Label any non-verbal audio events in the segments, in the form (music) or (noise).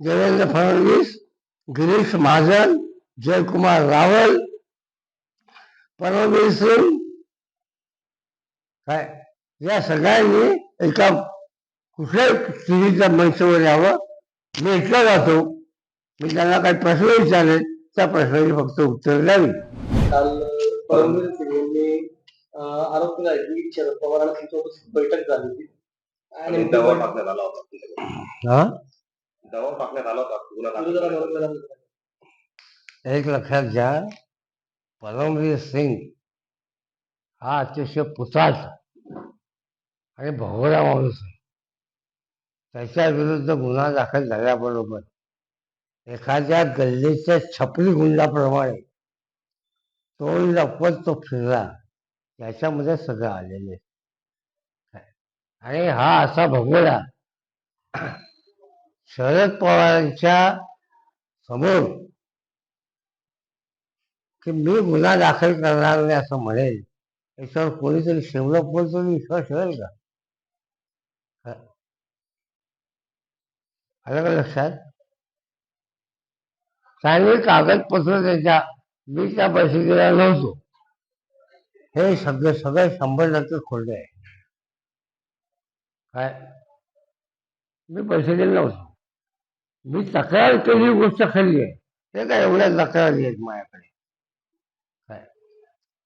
देवेंद्र फडणवीस गिरीश महाजन जयकुमार रावल परमवीर सिंग काय? या सगळ्यांनी एका कुठल्याही टीव्हीच्या मंचावर यावं. मी इथला जातो. मी त्यांना काही प्रश्न विचारले त्या प्रश्नाची फक्त उत्तर द्यावी. काल परमवीर सिंग यांनी आरोप केला की शरद उपस्थित बैठक झाली होती. आणि दबाव टाकण्यात आला होता. हा? दबाव टाकण्यात आला होता. गुन्हा. एक लक्षात घ्या परमवीर सिंग हा अतिशय पुताच आणि भोगडा माणूस आहे. त्याच्या विरुद्ध गुन्हा दाखल झाल्याबरोबर एखाद्या गल्लीच्या छपरी गुंडाप्रमाणे तोंड लपवत तो फिरला. त्याच्यामध्ये सगळं आलेले आणि हा असा भोगडा शरद पवारांच्या समोर की मी गुन्हा दाखल करणार नाही असं म्हणेल याच्यावर कोणीतरी शेवलं बोलतो विश्वास ठेवेल का? आलं का लक्षात? चांगली कागदपत्र त्याच्या मी त्या परिस्थितीला नव्हतो. हे शब्द सगळं शंभर टक्के खोडले आहे काय? मी पैसे दिले नव्हतो. मी तक्रार केली गोष्ट खाल्ली आहे. ते काय एवढ्या तक्रारी आहेत माझ्याकडे? काय?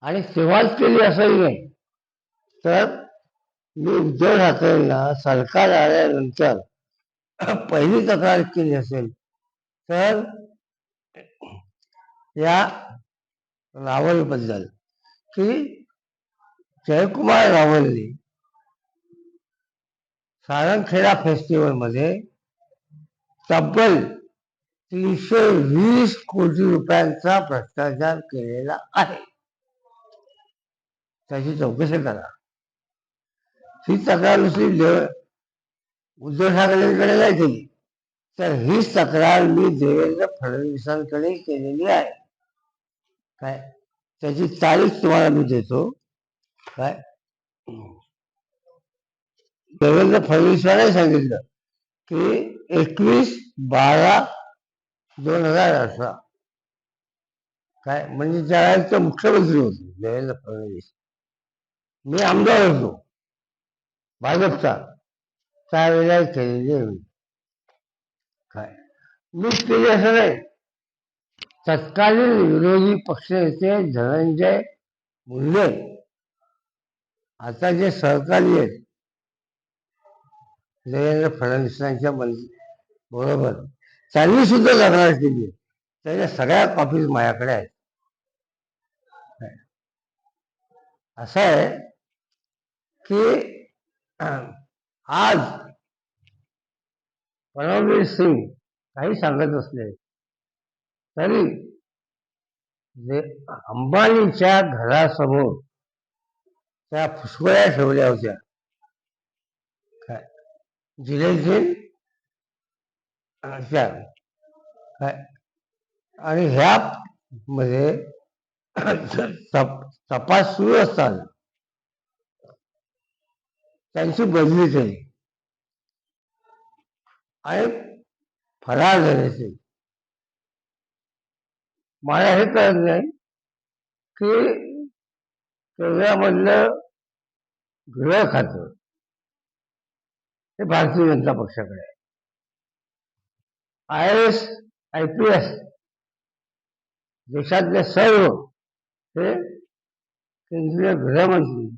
आणि सेवाच केली असंही नाही तर मी उद्धव ठाकरेंना सरकार आल्यानंतर (coughs) पहिली तक्रार केली असेल तर या रावलबद्दल की जयकुमार रावलने सारंगखेडा फेस्टिवलमध्ये तब्बल तीनशे वीस कोटी रुपयांचा भ्रष्टाचार केलेला आहे. त्याची चौकशी करा. ही तक्रार नुसती उद्धव ठाकरेंकडे नाही केली तर हीच तक्रार मी देवेंद्र फडणवीसांकडे केलेली आहे. काय? त्याची तारीख तुम्हाला मी देतो. काय? देवेंद्र फडणवीसांनी सांगितलं की एकवीस बारा दोन हजार अठरा. काय? म्हणजे त्यावेळेस ते मुख्यमंत्री होते देवेंद्र फडणवीस. मी आमदार होतो. भाजपचा. त्यावेळेला केलेली होती. काय? मी केली असं नाही. तत्कालीन विरोधी पक्षनेते धनंजय मुंडे. आता जे सहकारी आहेत देवेंद्र फडणवीसांच्या मंत्री. बरोबर. त्यांनी सुद्धा लागणार केली त्याच्या सगळ्या कॉपीज माझ्याकडे आहेत. असं आहे की आज परमवीर सिंग काही सांगत असले तरी जे अंबानीच्या घरासमोर त्या फुसकोळ्या ठेवल्या होत्या. काय? जिलेतील त्या काय? आणि ह्या मध्ये (clears throat) तपास सुरू असताना त्यांची बदली केली. आणि फरार झाले मला हे कळत नाही की केंद्रामधलं गृह खातं हे भारतीय जनता पक्षाकडे आहे. I S I P S देशातले सर्व हे केंद्रीय गृहमंत्री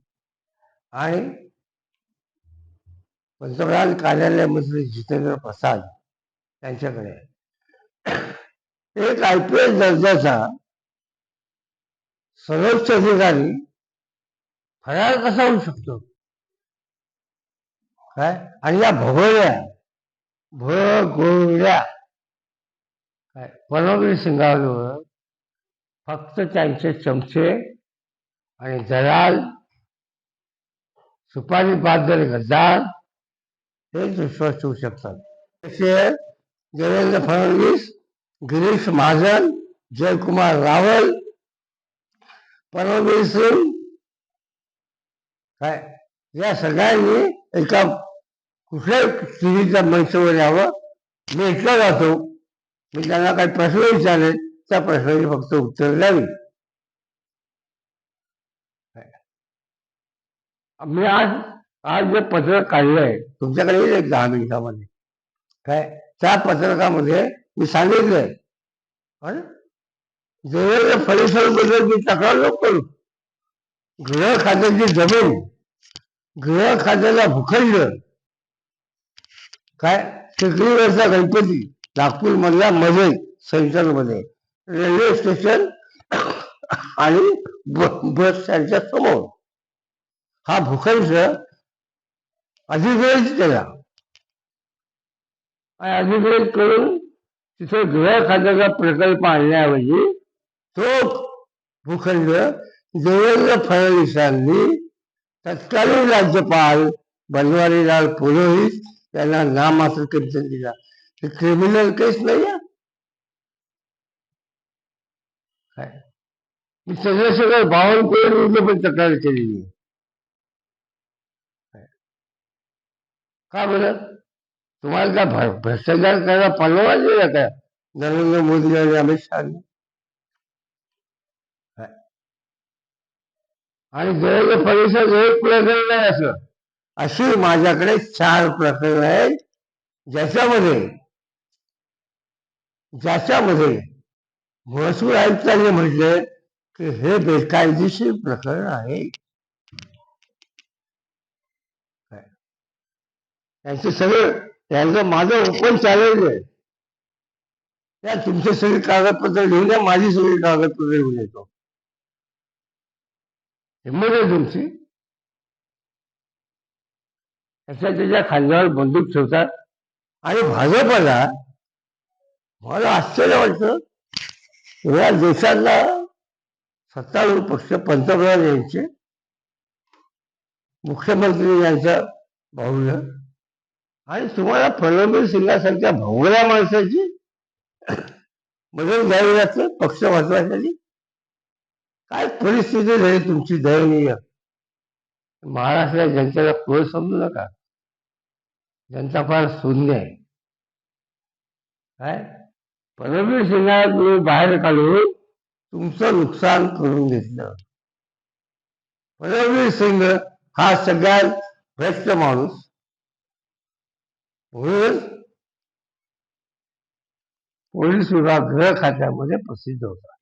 आणि पंतप्रधान कार्यालय मंत्री जितेंद्र प्रसाद यांच्याकडे एक आय पी एस दर्जाचा सर्वोच्च अधिकारी फरार कसा होऊ शकतो? काय? आणि या भोगोळ्या भोगोळ्या काय? परमवीर सिंगावर फक्त त्यांचे चमचे आणि दलाल सुपारी बादल गद्दार हे विश्वास ठेवू शकतात. तसे देवेंद्र फडणवीस गिरीश महाजन जयकुमार रावल परमवीर सिंग काय? या सगळ्यांनी एका कुठल्या टीव्हीच्या मंचवर यावं मी जातो. मी त्यांना काही प्रश्न विचारले. त्या प्रश्नाची फक्त उत्तर द्यावी. मी आज आज जे पत्रक काढलंय तुमच्याकडे येईल एक दहा मिनिटामध्ये. काय? त्या पत्रकामध्ये मी सांगितलंय. अरे देवेंद्र फडणवीसांबद्दल मी तक्रार नको करू गृह खात्याची जमीन गृह खात्याला भूखंड काय? टेकडीवरचा गणपती नागपूर मधल्या मध्ये सेंटरमध्ये रेल्वे स्टेशन आणि बस स्टँडच्या समोर. हा भूखंड अधिग्रहित केला आणि अधिग्रहित करून तिथे गृह खात्याचा प्रकल्प आणण्याऐवजी तो भूखंड देवेंद्र फडणवीसांनी तत्कालीन राज्यपाल बनवारीलाल पुरोहित यांना नामात्र कमिशन दिला. क्रिमिनल केस नाही काय मी सगळं सगळं बावनकुळे विरुद्ध पण तक्रार केलेली? का बरं तुम्हाला काय भ्र- भ्रष्टाचार करायला परवाना दिला का नरेंद्र मोदी आणि अमित शहानी काय? आणि देवेंद्र फडणवीस एक प्रकरण नाही असं अशी माझ्याकडे चार प्रकरण आहेत ज्याच्यामध्ये ज्याच्यामध्ये महसूल आयुक्तांनी म्हटले की हे बेकायदेशीर प्रकरण आहे. काय? त्यांचे सगळं त्यांचं माझं ओपन चॅलेंज आहे. त्या तुमचे सगळे कागदपत्र लिहून द्या माझी सगळी कागदपत्र लिहून येतो हिंमत आहे तुमची. त्याच्या त्याच्या खांद्यावर बंदूक ठेवतात. आणि भाजपला मला आश्चर्य वाटतं या देशातला सत्तारूढ पक्ष पंतप्रधान यांचे मुख्यमंत्री यांचा भाऊला आणि तुम्हाला फडणवीस सिंगासारख्या भोवळ्या माणसाची मदत घ्यावी लागते पक्ष वाचवायसाठी. काय परिस्थिती झाली तुमची दयनीय? महाराष्ट्रात जनतेला कोण समजू नका? जनता फार शून्य आहे. काय? फडणवीस तुम्ही बाहेर काढून तुमचं नुकसान करून घेतलं. परमवीर सिंग हा सगळ्यात भ्रष्ट माणूस. म्हणून पोलीस विभाग गृह खात्यामध्ये प्रसिद्ध होता.